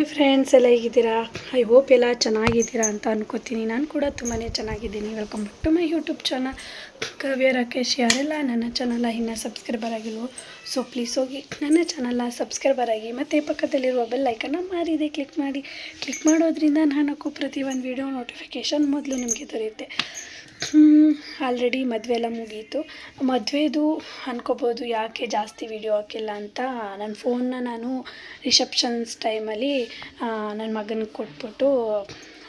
Hi friends ಎಲ್ಲ ಹೇಗಿದ್ದೀರಾ? I hope ಎಲ್ಲ ಚೆನ್ನಾಗಿದ್ದೀರಾ ಅಂತ ಅನ್ಕೋತೀನಿ. ನಾನು ಕೂಡ ತುಂಬಾ ಚೆನ್ನಾಗಿದ್ದೀನಿ. Welcome back to my YouTube channel Kavya Rakesh ಯಾರೆಲ್ಲ ನನ್ನ ಚಾನಲ್ಲ ಇನ್ನೂ ಸಬ್ಸ್ಕ್ರೈಬರ್ ಆಗಿಲ್ವೋ ಸೊ ಪ್ಲೀಸ್ ಹೋಗಿ ನನ್ನ ಚಾನಲ್ಲ ಸಬ್ಸ್ಕ್ರೈಬರ್ ಆಗಿ ಮತ್ತು ಪಕ್ಕದಲ್ಲಿರುವ ಬೆಲ್ ಐಕನ್ನ ಮಾರಿದೆ ಕ್ಲಿಕ್ ಮಾಡಿ. ಕ್ಲಿಕ್ ಮಾಡೋದ್ರಿಂದ ನಾನು ಪ್ರತಿ ಒಂದು ವೀಡಿಯೋ ನೋಟಿಫಿಕೇಷನ್ ಮೊದಲು ನಿಮಗೆ ದೊರೆಯುತ್ತೆ. ಆಲ್ರೆಡಿ ಮದುವೆ ಎಲ್ಲ ಮುಗೀತು. ಮದುವೆದು ಅನ್ಕೋಬೋದು ಯಾಕೆ ಜಾಸ್ತಿ ವೀಡಿಯೋ ಹಾಕಿಲ್ಲ ಅಂತ. ನನ್ನ ಫೋನ್ನ ನಾನು ರಿಸೆಪ್ಷನ್ಸ್ ಟೈಮಲ್ಲಿ ನನ್ನ ಮಗನಿಗೆ ಕೊಟ್ಬಿಟ್ಟು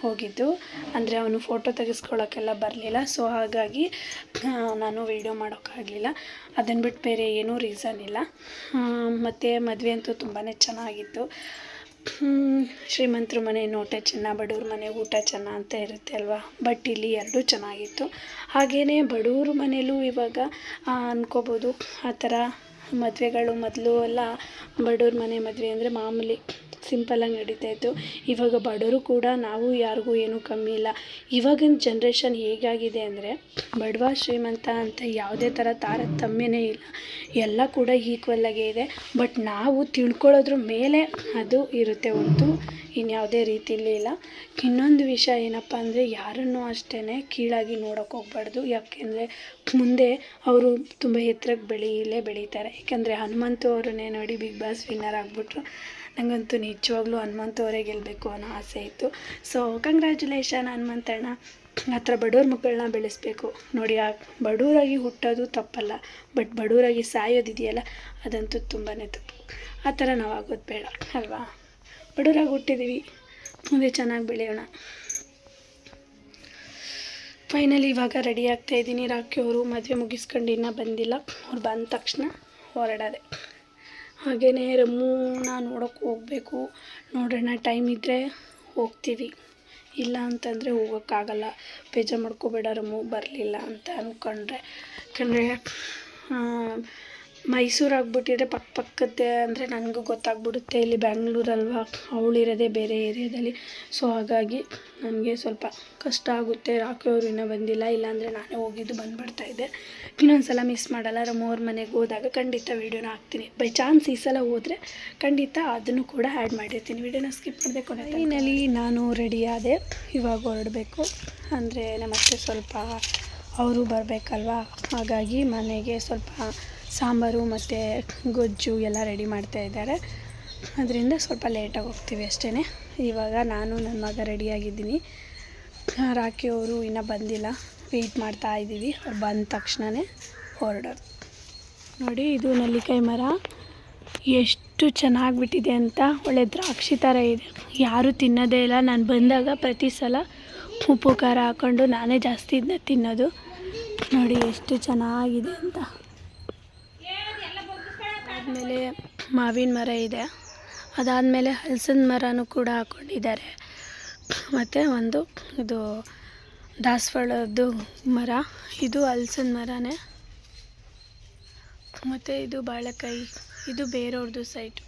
ಹೋಗಿದ್ದು. ಅಂದರೆ ಅವನು ಫೋಟೋ ತೆಗೆಸ್ಕೊಳ್ಳೋಕ್ಕೆಲ್ಲ ಬರಲಿಲ್ಲ. ಸೊ ಹಾಗಾಗಿ ನಾನು ವೀಡಿಯೋ ಮಾಡೋಕ್ಕಾಗಲಿಲ್ಲ. ಅದನ್ನು ಬಿಟ್ಟು ಬೇರೆ ಏನೂ ರೀಸನ್ ಇಲ್ಲ. ಮತ್ತು ಮದುವೆ ಅಂತೂ ತುಂಬಾ ಚೆನ್ನಾಗಿತ್ತು. ಶ್ರೀಮಂತರ ಮನೆ, ನೋಟ ಚೆನ್ನ ಬಡವ್ರ ಮನೆ, ಊಟ ಚೆನ್ನ ಅಂತ ಇರುತ್ತೆ ಅಲ್ವಾ? ಬಟ್ ಇಲ್ಲಿ ಎರಡೂ ಚೆನ್ನಾಗಿತ್ತು. ಹಾಗೆಯೇ ಬಡವ್ರ ಮನೇಲೂ ಇವಾಗ ಅಂದ್ಕೋಬೋದು ಆ ಥರ ಮದುವೆಗಳು, ಮೊದಲು ಎಲ್ಲ ಬಡವ್ರ ಮನೆ ಮದುವೆ ಅಂದರೆ ಮಾಮೂಲಿ ಸಿಂಪಲಾಗಿ ನಡೀತಾ ಇತ್ತು. ಇವಾಗ ಬಡವರು ಕೂಡ ನಾವು ಯಾರಿಗೂ ಏನೂ ಕಮ್ಮಿ ಇಲ್ಲ. ಇವಾಗಿನ ಜನ್ರೇಷನ್ ಹೇಗಾಗಿದೆ ಅಂದರೆ, ಬಡವ ಶ್ರೀಮಂತ ಅಂತ ಯಾವುದೇ ಥರ ತಾರತಮ್ಯನೇ ಇಲ್ಲ. ಎಲ್ಲ ಕೂಡ ಈಕ್ವಲ್ಲಾಗೇ ಇದೆ. ಬಟ್ ನಾವು ತಿಳ್ಕೊಳ್ಳೋದ್ರ ಮೇಲೆ ಅದು ಇರುತ್ತೆ ಹೊರತು ಇನ್ಯಾವುದೇ ರೀತಿಯಲ್ಲಿ ಇಲ್ಲ. ಇನ್ನೊಂದು ವಿಷಯ ಏನಪ್ಪ ಅಂದರೆ, ಯಾರನ್ನೂ ಅಷ್ಟೇ ಕೀಳಾಗಿ ನೋಡೋಕೆ ಹೋಗ್ಬಾರ್ದು. ಯಾಕೆಂದರೆ ಮುಂದೆ ಅವರು ತುಂಬ ಎತ್ತರಕ್ಕೆ ಬೆಳೀಲೇ ಬೆಳೀತಾರೆ. ಯಾಕೆಂದರೆ ಹನುಮಂತು ಅವರನ್ನೇ ನೋಡಿ ಬಿಗ್ ಬಾಸ್ ವಿನ್ನರ್ ಆಗಿಬಿಟ್ರು. ನನಗಂತೂ ನಿಜವಾಗ್ಲೂ ಹನುಮಂತ್ ಅವರೇ ಗೆಲ್ಲಬೇಕು ಅನ್ನೋ ಆಸೆ ಇತ್ತು. ಸೊ ಕಂಗ್ರ್ಯಾಚುಲೇಷನ್ ಹನುಮಂತಣ್ಣ ಆ ಥರ ಬಡವ್ರ ಮಕ್ಕಳನ್ನ ಬೆಳೆಸಬೇಕು. ನೋಡಿ, ಆ ಬಡವರಾಗಿ ಹುಟ್ಟೋದು ತಪ್ಪಲ್ಲ ಬಟ್ ಬಡವರಾಗಿ ಸಾಯೋದಿದೆಯಲ್ಲ, ಅದಂತೂ ತುಂಬಾ ತಪ್ಪು. ಆ ಥರ ನಾವು ಆಗೋದು ಬೇಡ, ಅಲ್ವಾ? ಬಡವರಾಗಿ ಹುಟ್ಟಿದ್ದೀವಿ, ಮುಂದೆ ಚೆನ್ನಾಗಿ ಬೆಳೆಯೋಣ. ಫೈನಲಿ ಇವಾಗ ರೆಡಿ ಆಗ್ತಾ ಇದ್ದೀನಿ. ರಾಕಿ ಅವರು ಮದುವೆ ಮುಗಿಸ್ಕೊಂಡು ಇನ್ನೂ ಬಂದಿಲ್ಲ. ಅವ್ರು ಬಂದ ತಕ್ಷಣ ಹೊರಡೋದೆ. ಹಾಗೆಯೇ ರಮ್ಮೂನ ನೋಡೋಕ್ಕೆ ಹೋಗಬೇಕು. ನೋಡೋಣ ಟೈಮ್ ಇದ್ದರೆ ಹೋಗ್ತೀವಿ. ಇಲ್ಲ ಅಂತಂದರೆ ಹೋಗೋಕ್ಕಾಗಲ್ಲ. ಬೇಜಾರು ಮಾಡ್ಕೋಬೇಡ ರಮ್ಮು, ಬರಲಿಲ್ಲ ಅಂತ ಅಂದ್ಕೊಂಡ್ರೆ ಯಾಕಂದರೆ ಮೈಸೂರು ಆಗ್ಬಿಟ್ಟಿದ್ರೆ ಪಕ್ಕ ಪಕ್ಕದ್ದೇ ಅಂದರೆ ನನಗೂ ಗೊತ್ತಾಗ್ಬಿಡುತ್ತೆ. ಇಲ್ಲಿ ಬ್ಯಾಂಗ್ಳೂರಲ್ವಾ? ಅವಳಿರೋದೇ ಬೇರೆ ಏರಿಯಾದಲ್ಲಿ. ಸೊ ಹಾಗಾಗಿ ನನಗೆ ಸ್ವಲ್ಪ ಕಷ್ಟ ಆಗುತ್ತೆ. ರಾಕಿ ಅವರು ಇನ್ನೂ ಬಂದಿಲ್ಲ. ಇಲ್ಲಾಂದರೆ ನಾನೇ ಹೋಗಿದ್ದು ಬಂದುಬಿಡ್ತಾ ಇದ್ದೆ ಇನ್ನೊಂದು ಸಲ ಮಿಸ್ ಮಾಡಲ್ಲ ಮೋರ್ ಮನೆಗೆ ಹೋದಾಗ ಖಂಡಿತ ವೀಡಿಯೋನ ಹಾಕ್ತೀನಿ. ಬೈ ಚಾನ್ಸ್ ಈ ಸಲ ಹೋದರೆ ಖಂಡಿತ ಅದನ್ನು ಕೂಡ ಆ್ಯಡ್ ಮಾಡಿರ್ತೀನಿ. ವೀಡಿಯೋನ ಸ್ಕಿಪ್ ಮಾಡಬೇಕು ಫೈನಲಿ ನಾನು ರೆಡಿ ಆದೆ. ಇವಾಗ ಹೊರಡಬೇಕು. ಅಂದರೆ ನಮ್ಮತ್ತೆ ಸ್ವಲ್ಪ ಅವರು ಬರಬೇಕಲ್ವಾ? ಹಾಗಾಗಿ ಮನೆಗೆ ಸ್ವಲ್ಪ ಸಾಂಬಾರು ಮತ್ತು ಗೊಜ್ಜು ಎಲ್ಲ ರೆಡಿ ಮಾಡ್ತಾ ಇದ್ದಾರೆ. ಅದರಿಂದ ಸ್ವಲ್ಪ ಲೇಟಾಗಿ ಹೋಗ್ತೀವಿ ಅಷ್ಟೇ ಇವಾಗ ನಾನು, ನನ್ನ ಮಗ ರೆಡಿಯಾಗಿದ್ದೀನಿ ರಾಕಿ ಅವರು ಇನ್ನೂ ಬಂದಿಲ್ಲ. ವೆಯ್ಟ್ ಮಾಡ್ತಾ ಇದ್ದೀವಿ. ಅವ್ರು ಬಂದ ತಕ್ಷಣವೇ ಹೊರಡೋದು ನೋಡಿ, ಇದು ನೆಲ್ಲಿಕಾಯಿ ಮರ. ಎಷ್ಟು ಚೆನ್ನಾಗಿ ಬಿಟ್ಟಿದೆ ಅಂತ. ಒಳ್ಳೆ ದ್ರಾಕ್ಷಿ ಥರ ಇದೆ. ಯಾರೂ ತಿನ್ನೋದೇ ಇಲ್ಲ. ನಾನು ಬಂದಾಗ ಪ್ರತಿ ಸಲ ಉಪ್ಪು ಖಾರ ಹಾಕ್ಕೊಂಡು ನಾನೇ ಜಾಸ್ತಿ ಇದನ್ನ ತಿನ್ನೋದು. ನೋಡಿ, ಎಷ್ಟು ಚೆನ್ನಾಗಿದೆ ಅಂತ. ಆದಮೇಲೆ ಮಾವಿನ ಮರ ಇದೆ. ಅದಾದಮೇಲೆ ಹಲಸಿನ ಮರನೂ ಕೂಡ ಹಾಕ್ಕೊಂಡಿದ್ದಾರೆ ಮತ್ತು ಒಂದು ಇದು ದಾಸವಾಳದ್ದು ಮರ. ಇದು ಹಲ್ಸನ್ ಮರನೇ. ಮತ್ತು ಇದು ಬಾಳೆಕಾಯಿ. ಇದು ಬೇರೆಯವ್ರದ್ದು ಸೈಟ್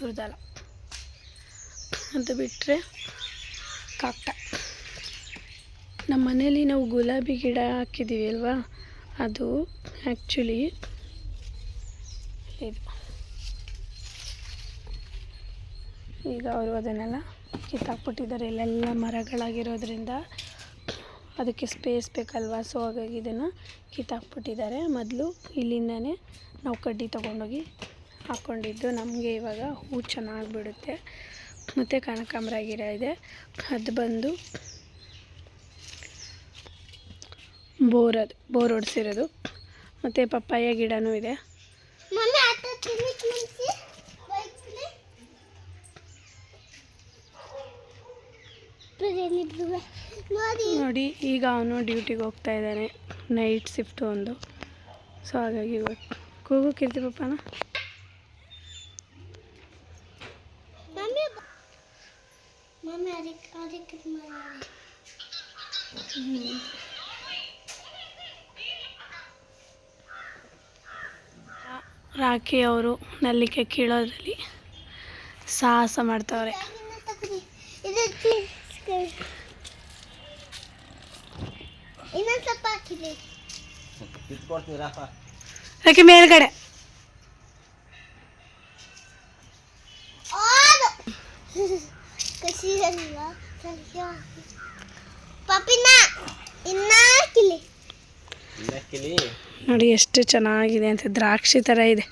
ಇವ್ರದ್ದಲ್ಲ. ಅದು ಬಿಟ್ಟರೆ ಕಾಕ್ಟ ನಮ್ಮ ಮನೇಲಿ ನಾವು ಗುಲಾಬಿ ಗಿಡ ಹಾಕಿದ್ದೀವಿ ಅಲ್ವಾ? ಅದು ಆ್ಯಕ್ಚುಲಿ ಇದು. ಈಗ ಅವರು ಅದನ್ನೆಲ್ಲ ಕಿತ್ತಾಕ್ಬಿಟ್ಟಿದ್ದಾರೆ. ಇಲ್ಲೆಲ್ಲ ಮರಗಳಾಗಿರೋದ್ರಿಂದ ಅದಕ್ಕೆ ಸ್ಪೇಸ್ ಬೇಕಲ್ವಾ? ಸೊ ಹಾಗಾಗಿ ಇದನ್ನು ಕಿತ್ತಾಕ್ಬಿಟ್ಟಿದ್ದಾರೆ ಮೊದಲು ಇಲ್ಲಿಂದನೇ ನಾವು ಕಡ್ಡಿ ತೊಗೊಂಡೋಗಿ ಹಾಕ್ಕೊಂಡಿದ್ದು ನಮಗೆ ಇವಾಗ ಹೂ ಚೆನ್ನಾಗಿ ಬಿಡುತ್ತೆ ಮತ್ತು ಕನಕಾಂಬರ ಗಿಡ ಇದೆ. ಅದು ಬಂದು ಬೋರ್ ಅದು, ಬೋರ್ ಹೊಡ್ಸಿರೋದು. ಮತ್ತು ಪಪ್ಪಾಯ ಗಿಡನೂ ಇದೆ. ನೋಡಿ ಈಗ ಅವನು ಡ್ಯೂಟಿಗೆ ಹೋಗ್ತಾ ಇದ್ದಾನೆ. ನೈಟ್ ಶಿಫ್ಟ್ ಒಂದು. ಸೊ ಹಾಗಾಗಿ ಕೂಗು ಕೀರ್ತಿ ಪಪ್ಪನ. ರಾಖಿ ಅವರು ನಲ್ಲಿಕೆ ಕೀಳೋದ್ರಲ್ಲಿ ಸಾಹಸ ಮಾಡ್ತಾವ್ರೆ. ಇನ್ನೊಂದು ಸ್ವಲ್ಪ ಹಾಕಿದೆ ಅದಕ್ಕೆ ಮೇಲ್ಗಡೆ ಪಾಪಿನ ಇನ್ನ ಕಿಲಿ ಇನ್ನಕ್ಕಿಲಿ ನೋಡಿ ಎಷ್ಟು ಚೆನ್ನಾಗಿದೆ ಅಂತ ದ್ರಾಕ್ಷಿ ಥರ ಇದೆ.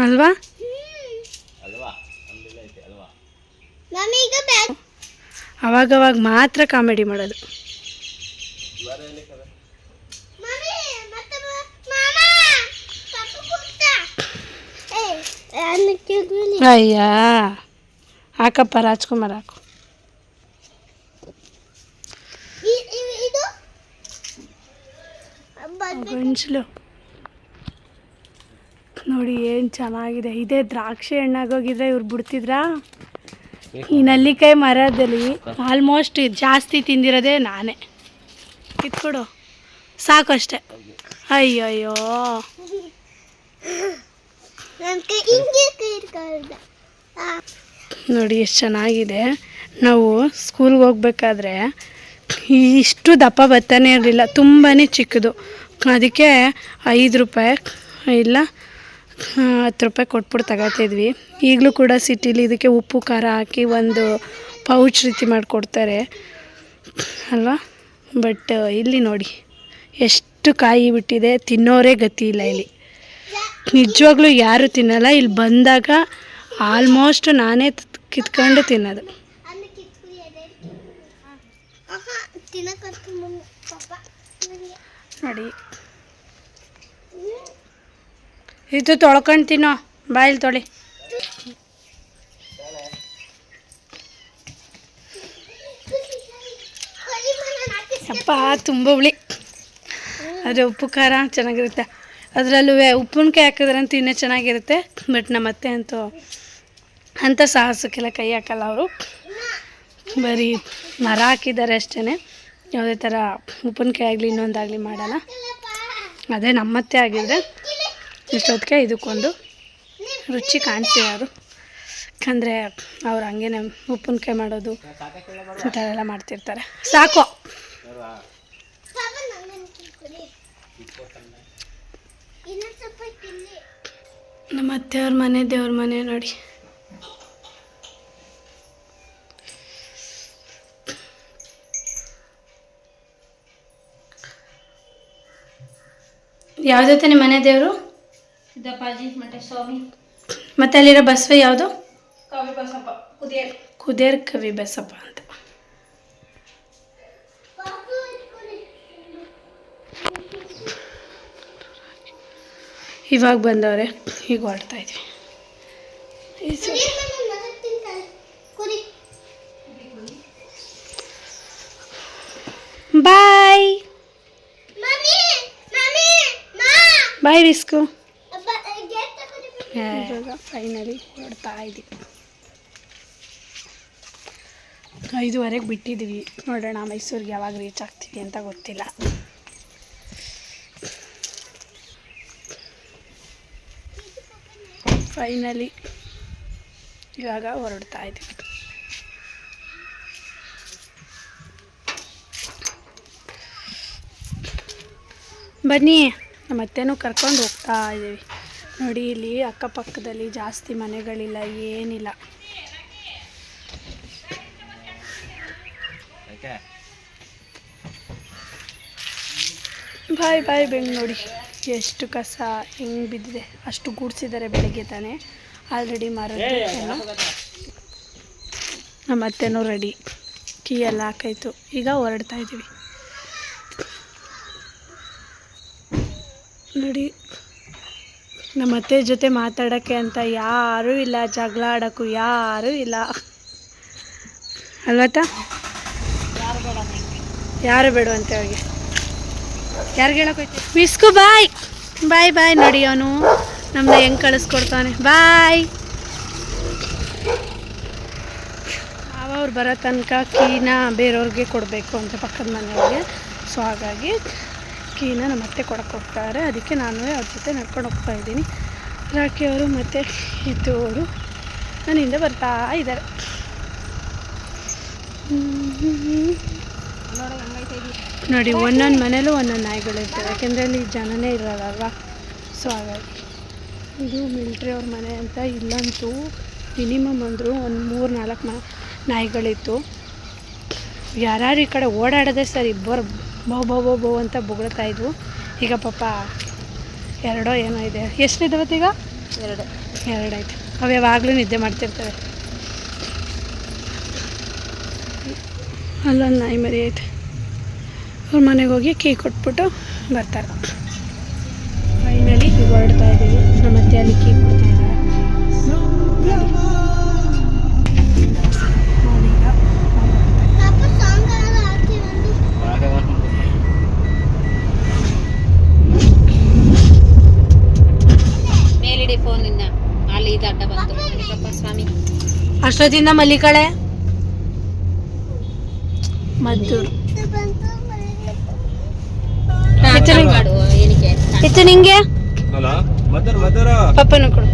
ಅಲ್ವಾ ನಮ್ದೆಲ್ಲ ಐತೆ ಅಲ್ವಾ ಮಮ್ಮಿ ಈಗ ಬ್ಯಾಗ್ ಅವಾಗವಾಗ ಮಾತ್ರ ಕಾಮಿಡಿ ಮಾಡೋದು. ಅಯ್ಯ ಹಾಕಪ್ಪ ರಾಜ್ಕುಮಾರ್ ಹಾಕು. ಗೊಂಚಲು ನೋಡಿ ಏನು ಚೆನ್ನಾಗಿದೆ. ಇದೇ ದ್ರಾಕ್ಷಿ ಹಣ್ಣಾಗೋಗಿದ್ರೆ ಇವ್ರು ಬಿಡ್ತಿದ್ರಾ? ಈ ನಲ್ಲಿಕಾಯಿ ಮರದಲ್ಲಿ ಆಲ್ಮೋಸ್ಟ್ ಜಾಸ್ತಿ ತಿಂದಿರೋದೇ ನಾನೇ. ಕಿತ್ಕೊಡು ಸಾಕು ಅಷ್ಟೆ. ಅಯ್ಯೋ ಅಯ್ಯೋ ನನ್ನ ಕೈ ಹಿಂಗೆ ಕೈ ಇಟ್ಕೊಳ್ದೆ. ಆ ನೋಡಿ ಎಷ್ಟು ಚೆನ್ನಾಗಿದೆ. ನಾವು ಸ್ಕೂಲ್ಗೆ ಹೋಗ್ಬೇಕಾದ್ರೆ ಇಷ್ಟು ದಪ್ಪ ಬತ್ತಾನೆ ಇರಲಿಲ್ಲ. ತುಂಬಾ ಚಿಕ್ಕದು. ಅದಕ್ಕೆ ಐದು ರೂಪಾಯಿ ಇಲ್ಲ ಹತ್ತು ರೂಪಾಯಿ ಕೊಟ್ಬಿಟ್ಟು ತಗೋತಿದ್ವಿ ಈಗಲೂ ಕೂಡ ಸಿಟಿಲಿ ಇದಕ್ಕೆ ಉಪ್ಪು ಖಾರ ಹಾಕಿ ಒಂದು ಪೌಚ್ ರೀತಿ ಮಾಡಿಕೊಡ್ತಾರೆ. ಅಲ್ವಾ? ಬಟ್ ಇಲ್ಲಿ ನೋಡಿ ಎಷ್ಟು ಕಾಯಿ ಬಿಟ್ಟಿದೆ ತಿನ್ನೋರೇ ಗತಿ ಇಲ್ಲ ಇಲ್ಲಿ. ನಿಜವಾಗ್ಲೂ ಯಾರು ತಿನ್ನಲ್ಲ ಇಲ್ಲಿ ಬಂದಾಗ ಆಲ್ಮೋಸ್ಟ್ ನಾನೇ ಕಿತ್ಕೊಂಡು ತಿನ್ನೋದು. ಅನ್ನ ಕಿತ್ಕೊಳ್ಳಿ ಅದೇ ಆಹಾ ತಿನ್ನಕತ್ತು ಮಮ್ಮಿ ಪಾಪ ನನಗೆ ನೋಡಿ ಇದು ತೊಳ್ಕೊಂಡು ತಿನ್ನೋ ಬಾಯಲ್ಲಿ ತೊಳಿ. ಅಪ್ಪ, ತುಂಬ ಹುಳಿ. ಅದು ಉಪ್ಪು ಖಾರ ಚೆನ್ನಾಗಿರುತ್ತೆ. ಅದರಲ್ಲೂ ಉಪ್ಪಿನಕಾಯಿ ಹಾಕಿದ್ರಂತೂ ಇನ್ನೂ ಚೆನ್ನಾಗಿರುತ್ತೆ, ಬಟ್ ನಮ್ಮ ಅತ್ತೆ ಅಂತೂ ಅಂಥ ಸಾಹಸಕ್ಕೆಲ್ಲ ಕೈ ಹಾಕಲ್ಲ ಅವರು. ಬರೀ ಮರ ಹಾಕಿದ್ದಾರೆ ಅಷ್ಟೇ ಯಾವುದೇ ಥರ ಉಪ್ಪಿನಕಾಯಿ ಆಗಲಿ ಇನ್ನೊಂದಾಗಲಿ ಮಾಡಲ್ಲ. ಅದೇ ನಮ್ಮತ್ತೆ ಆಗಿದ್ರೆ ಇಷ್ಟೊತ್ತಿಗೆ ಇದಕ್ಕೊಂದು ರುಚಿ ಕಾಣಿಸ್ತೀವಿ ಅವರು ಯಾಕಂದರೆ ಅವ್ರು ಹಂಗೇನೆ ಉಪ್ಪಿನಕಾಯಿ ಮಾಡೋದು ಈ ಥರ ಎಲ್ಲ ಮಾಡ್ತಿರ್ತಾರೆ. ಸಾಕು. ನಮ್ಮ ಅತ್ತೆಯವ್ರ ಮನೆ, ದೇವ್ರ ಮನೆ ನೋಡಿ. ಯಾವುದೇ ನಿಮ್ಮ ಮನೆ ದೇವರು? ಸಿದ್ದಪ್ಪಾಜಿ ಮತ್ತೆ ಸ್ವಾಮಿ. ಮತ್ತೆ ಅಲ್ಲಿರೋ ಬಸವ ಯಾವುದು? ಕವಿ ಬಸಪ್ಪ ಕುದೇರ್ ಕುದೇರ್ ಕವಿ ಬಸಪ್ಪ ಅಂತ. ಇವಾಗ ಬಂದವ್ರೆ ಈಗ ಹೊರಡ್ತಾ ಇದ್ವಿ. ಬಾಯ್ ಮಮ್ಮಿ ಮಮ್ಮಿ ಮಾ ಬಾಯ್ ವಿಸ್ಕು ಇವಾಗ ಫೈನಲಿ ಹೊರಡ್ತಾ ಇದ್ದೀವಿ. ಐದುವರೆಗೆ ಬಿಟ್ಟಿದ್ದೀವಿ. ನೋಡೋಣ ಮೈಸೂರಿಗೆ ಯಾವಾಗ ರೀಚ್ ಆಗ್ತೀವಿ ಅಂತ ಗೊತ್ತಿಲ್ಲ. ಫೈನಲಿ ಇವಾಗ ಹೊರಡ್ತಾ ಇದ್ದೀವಿ. ಬನ್ನಿ ನಮ್ಮ ಅತ್ತೆನೂ ಕರ್ಕೊಂಡು ಹೋಗ್ತಾ ಇದ್ದೀವಿ. ನೋಡಿ ಇಲ್ಲಿ ಅಕ್ಕಪಕ್ಕದಲ್ಲಿ ಜಾಸ್ತಿ ಮನೆಗಳಿಲ್ಲ ಏನಿಲ್ಲ. ಬಾಯ್ ಬಾಯ್ ಬೆಂಗ್ ನೋಡಿ. ಎಷ್ಟು ಕಸ ಹೆಂಗ್ ಬಿದ್ದಿದೆ. ಅಷ್ಟು ಗೂಡ್ಸಿದ್ದಾರೆ ಬೆಳಗ್ಗೆ ತಾನೇ. ಆಲ್ರೆಡಿ ಮಾರೋದು ನಮ್ಮ ಅತ್ತೆನೂ ರೆಡಿ ಕೀ ಎಲ್ಲ ಹಾಕಾಯ್ತು. ಈಗ ಹೊರಡ್ತಾ ಇದ್ದೀವಿ ನೋಡಿ ನಮ್ಮ ಅತ್ತೆ ಜೊತೆ ಮಾತಾಡೋಕ್ಕೆ ಅಂತ ಯಾರೂ ಇಲ್ಲ, ಜಗಳ ಆಡೋಕ್ಕೂ ಯಾರೂ ಇಲ್ಲ. ಅಲ್ವತ್ತ? ಯಾರು ಬೇಡ ಅಂತ ಅವ್ರಿಗೆ ಯಾರು ಹೇಳೋಕೆ ಮಿಸ್ಕು, ಬಾಯ್. ಬಾಯ್ ಬಾಯ್ ನೋಡಿ ಅವನು. ನಮ್ಮನ್ನ ಹೆಂಗೆ ಕಳಿಸ್ಕೊಡ್ತಾನೆ. ಬಾಯ್. ಅವ್ರು ಬರೋ ತನಕ ಕೀನ ಬೇರೆಯವ್ರಿಗೆ ಕೊಡಬೇಕು ಅಂತ ಪಕ್ಕದ ಮನೆಯವ್ರಿಗೆ. ಸೊ ಹಾಗಾಗಿ ಕೀನ ನಮ್ಮ ಅತ್ತೆ ಕೊಡಕ್ಕೆ ಹೋಗ್ತಾರೆ. ಅದಕ್ಕೆ ನಾನು ಅವ್ರ ಜೊತೆ ನಡ್ಕೊಂಡು ಹೋಗ್ತಾ ಇದ್ದೀನಿ. ರಾಖಿಯವರು ಮತ್ತು ಇದ್ದವರು ಅವರು ಹಿಂದೆ ಬರ್ತಾ ಇದ್ದಾರೆ. ನೋಡಿ, ಒಂದೊಂದು ಮನೇಲೂ ಒಂದೊಂದು ನಾಯಿಗಳಿರ್ತಾರೆ ಇರ್ತವೆ ಯಾಕೆಂದರೆ ಅಲ್ಲಿ ಜನನೇ ಇರೋದಲ್ವಾ ಸೊ ಹಾಗಾಗಿ ಇದು ಮಿಲ್ಟ್ರಿ ಅವ್ರ ಮನೆ ಅಂತ ಇಲ್ಲಂತೂ ಮಿನಿಮಮ್ ಅಂದರು ಒಂದು ಮೂರು ನಾಲ್ಕು ಮ, ನಾಯಿಗಳಿತ್ತು. ಯಾರ್ಯಾರು ಈ ಕಡೆ ಓಡಾಡೋದೇ ಸರ್ ಇಬ್ಬರು ಬೋ ಬೋ ಬೋ ಬೋ ಅಂತ ಬೊಗಳ್ತಾ ಇದ್ವು. ಈಗ ಪಾಪ ಎರಡೋ ಏನೋ ಇದೆ. ಎಷ್ಟಿದಾವತ್ತು ಈಗ ಎರಡು. ಎರಡಾಯ್ತು ಅವು ಯಾವಾಗಲೂ ನಿದ್ದೆ ಮಾಡ್ತಿರ್ತವೆ ಅಲ್ಲೊಂದು ನಾಯಿ ಮರಿ ಐತೆ. ಅವ್ರ ಮನೆಗೆ ಹೋಗಿ ಕೀ ಕೊಟ್ಬಿಟ್ಟು ಬರ್ತಾರೆ. ಫೈನಲಿ ಹೊರಡ್ತಾ ಇದ್ದೀವಿ ನಮ್ಮ ಅತ್ತೆ ಅಲ್ಲಿ ಕೀ ಅಷ್ಟೊತ್ತಿಂದ ಮಲ್ಲಿಕಳೆ ಮದ್ದೂರು. ಹೆಚ್ಚು ನಿಂಗೆ ಹಲೋ. ಮದರ್ ಮದರ್ ಪಪ್ಪನು ಕೊಡು.